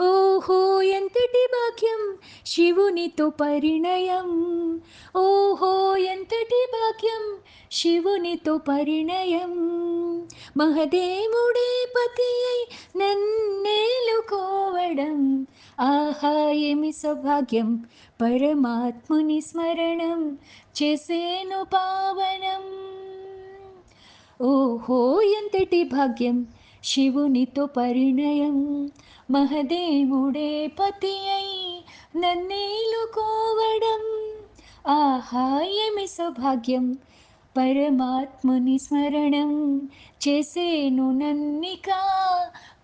ఓహో ఎంతటి భాగ్యం శివునితో పరిణయం. ఓహో ఎంతటి భాగ్యం శివునితో పరిణయం. మహదేవుడే పతి అయి నన్నేలుకోవడం ఆహా ఏమి సౌభాగ్యం. పరమాత్ముని స్మరణం చేసేను పావనం. ఓహో ఎంతటి భాగ్యం. శివునితో పరిణయం. మహదేవుడే పతి అయి నన్నేలుకోవడం ఆహా ఏమి సౌభాగ్యం. పరమాత్ముని స్మరణం చేసేను నన్నిక.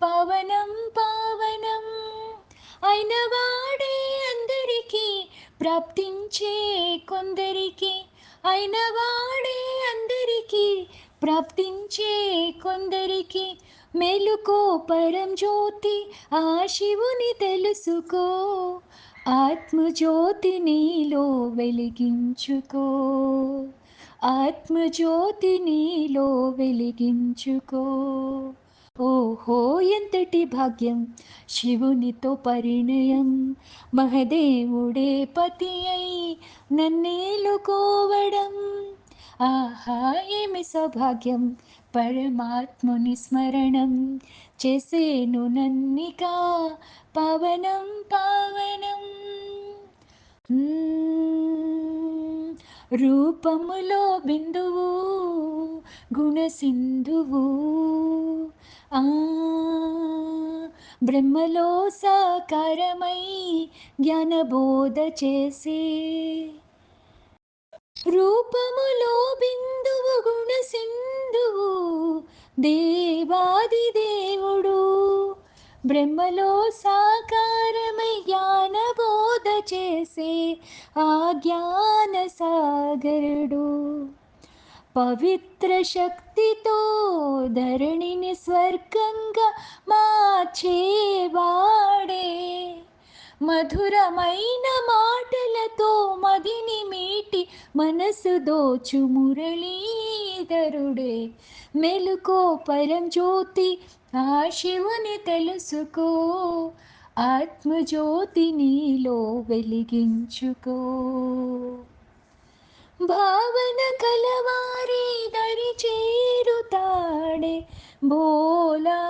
పవనం పావనం. అయిన వాడే అందరికీ ప్రాప్తించే కొందరికి. అయిన వాడే అందరికీ ప్రాప్తించే కొందరికి మెలుకో పరం జ్యోతి ఆ శివుని తెలుసుకో. ఆత్మజ్యోతి నీలో వెలిగించుకో. ఆత్మజ్యోతి నీలో వెలిగించుకో. ఓహో ఎంతటి భాగ్యం! శివునితో పరిణయం. మహదేవుడే పతి అయి నన్నేలుకోవడం. ఆహా ఏమి సౌభాగ్యం? పరమాత్ముని స్మరణం చేసేను నన్నిక. పవనం పావనం. రూపములో బిందువు గుణసింధువు. ఆ బ్రహ్మలో సాకారమై జ్ఞానబోధ చేసే రూపములో బిందువు గుణ సింధువు దేవాది దేవుడు. బ్రహ్మలో సాకారమై జ్ఞాన బోధ చేసే ఆ జ్ఞాన సాగరుడు పవిత్ర శక్తితో ధరణిని స్వర్గంగా మార్చేవాడే. మధురమైన మాటలతో మదిని మీ మనసు దోచు మురళీధరుడే. మెలుకో పరం జ్యోతి ఆ శివుని తెలుసుకో. ఆత్మజ్యోతి నీలో వెలిగించుకో. భావన కలవారి దరి చేరుతాడే. బోలానాదుడై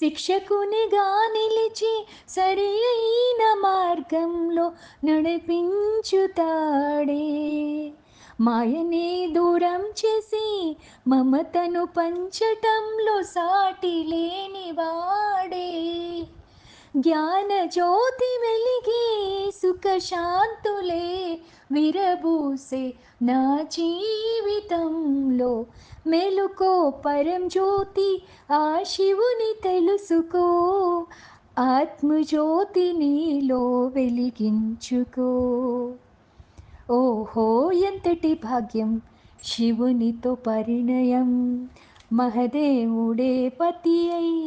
శిక్షకునిగా నిలిచి సరి అయిన మార్గంలో నడిపించుతాడే. మాయనే దూరం చేసి మమతను పంచటంలో సాటి లేనివా వాడే జ్ఞాన జ్యోతి వెలిగి సుఖ శాంతులే విరబూసే నా జీవితంలో. మెలుకో పరం జ్యోతి ఆ శివుని తెలుసుకో. ఆత్మజ్యోతి నీలో వెలిగించుకో. ఓహో ఎంతటి భాగ్యం! శివునితో పరిణయం. మహదేవుడే పతి అయి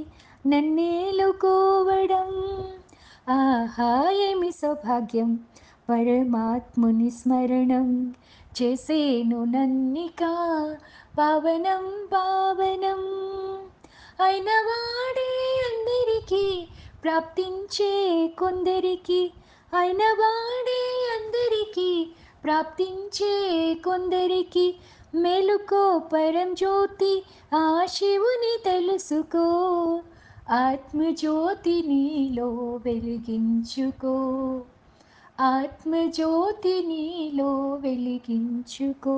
నన్నేలుకోవడం. ఆహా ఏమి సౌభాగ్యం పరమాత్ముని స్మరణం చేసేను నన్నిక. పావనం పావనం. అయిన వాడే అందరికీ ప్రాప్తించే కొందరికి. అయిన వాడే అందరికీ ప్రాప్తించే కొందరికి. మెలుకో పరం జ్యోతి ఆ శివుని తెలుసుకో. ఆత్మజ్యోతి నీలో వెలిగించుకో. ఆత్మజ్యోతి నీలో వెలిగించుకో.